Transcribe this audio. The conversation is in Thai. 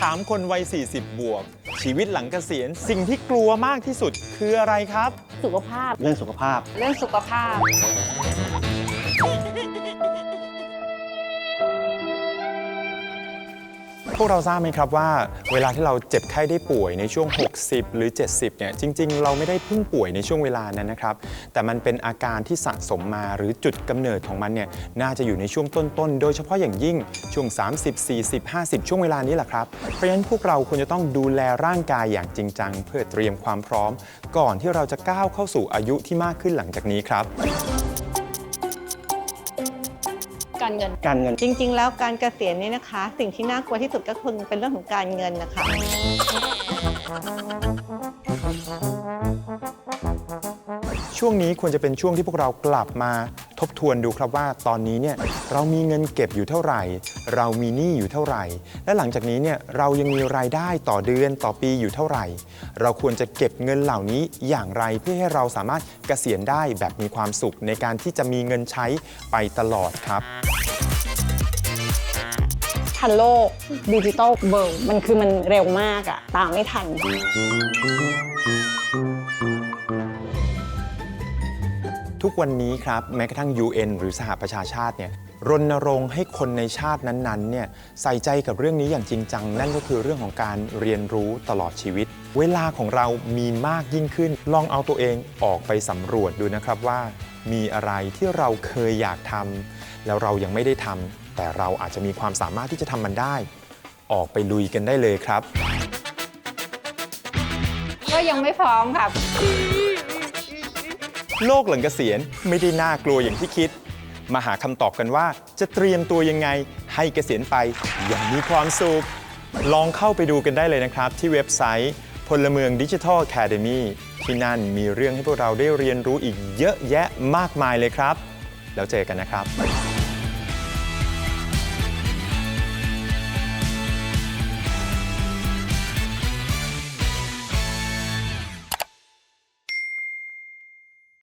ถามคนวัย 40 บวก ชีวิตหลังเกษียณสิ่งที่กลัวมากที่สุดคืออะไรครับ สุขภาพ เรื่องสุขภาพ เรื่องสุขภาพ พวกเราทราบไหมครับว่าเวลาที่เราเจ็บไข้ได้ป่วยในช่วง 60 หรือ 70 เนี่ยจริง ๆ เราไม่ได้เพิ่งป่วยในช่วงเวลานั้นนะครับ แต่มันเป็นอาการที่สะสมมาหรือจุดกำเนิดของมันเนี่ยน่าจะอยู่ในช่วงต้นๆ โดยเฉพาะอย่างยิ่งช่วง 30 40 50 ช่วงเวลานี้แหละครับ เพราะฉะนั้นพวกเราควรจะต้องดูแลร่างกายอย่างจริงจังเพื่อเตรียมความพร้อม ก่อนที่เราจะก้าวเข้าสู่อายุที่มากขึ้นหลังจากนี้ครับ การเงิน การเงิน จริง ๆ แล้วการเกษียณนี่นะคะ สิ่งที่น่ากลัวที่สุดก็คือเป็นเรื่องของการเงินนะคะ ช่วงนี้ควรจะเป็นช่วงที่พวกเรากลับมา ทบทวนดูครับว่าตอนนี้เนี่ยเรามีเงินเก็บอยู่เท่าไหร่ เรามีหนี้อยู่เท่าไหร่ และหลังจากนี้เนี่ยเรายังมีรายได้ต่อเดือนต่อปีอยู่เท่าไหร่ เราควรจะเก็บเงินเหล่านี้อย่างไรเพื่อให้เราสามารถเกษียณได้แบบมีความสุขในการที่จะมีเงินใช้ไปตลอดครับทันโลกดิจิตอลเบิร์มันคือมันเร็วมากอะตามไม่ทัน ทุกวันนี้ครับแม้กระทั่ง UN หรือสหประชาชาติเนี่ยรณรงค์ให้คนในชาตินั้นๆเนี่ยใส่ใจกับเรื่องนี้อย่างจริงจัง นั่นก็คือเรื่องของการเรียนรู้ตลอดชีวิต เวลาของเรามีมากยิ่งขึ้น ลองเอาตัวเองออกไปสำรวจดูนะครับว่า มีอะไรที่เราเคยอยากทำแล้วเรายังไม่ได้ทำแต่เราอาจจะมีความสามารถที่จะทำมันได้ ออกไปลุยกันได้เลยครับ ก็ยังไม่พร้อมครับ โลกหลังเกษียณไม่ได้น่ากลัวอย่างที่คิด มาหาคำตอบกันว่าจะเตรียมตัวยังไงให้เกษียณไปอย่างมีความสุข ลองเข้าไปดูกันได้เลยนะครับ ที่เว็บไซต์พลเมืองดิจิทัลแค a d e m y ที่นั่นมีเรื่องให้พวกเราได้เรียนรู้อีกเยอะแยะมากมายเลยครับ แล้วเจอกันนะครับ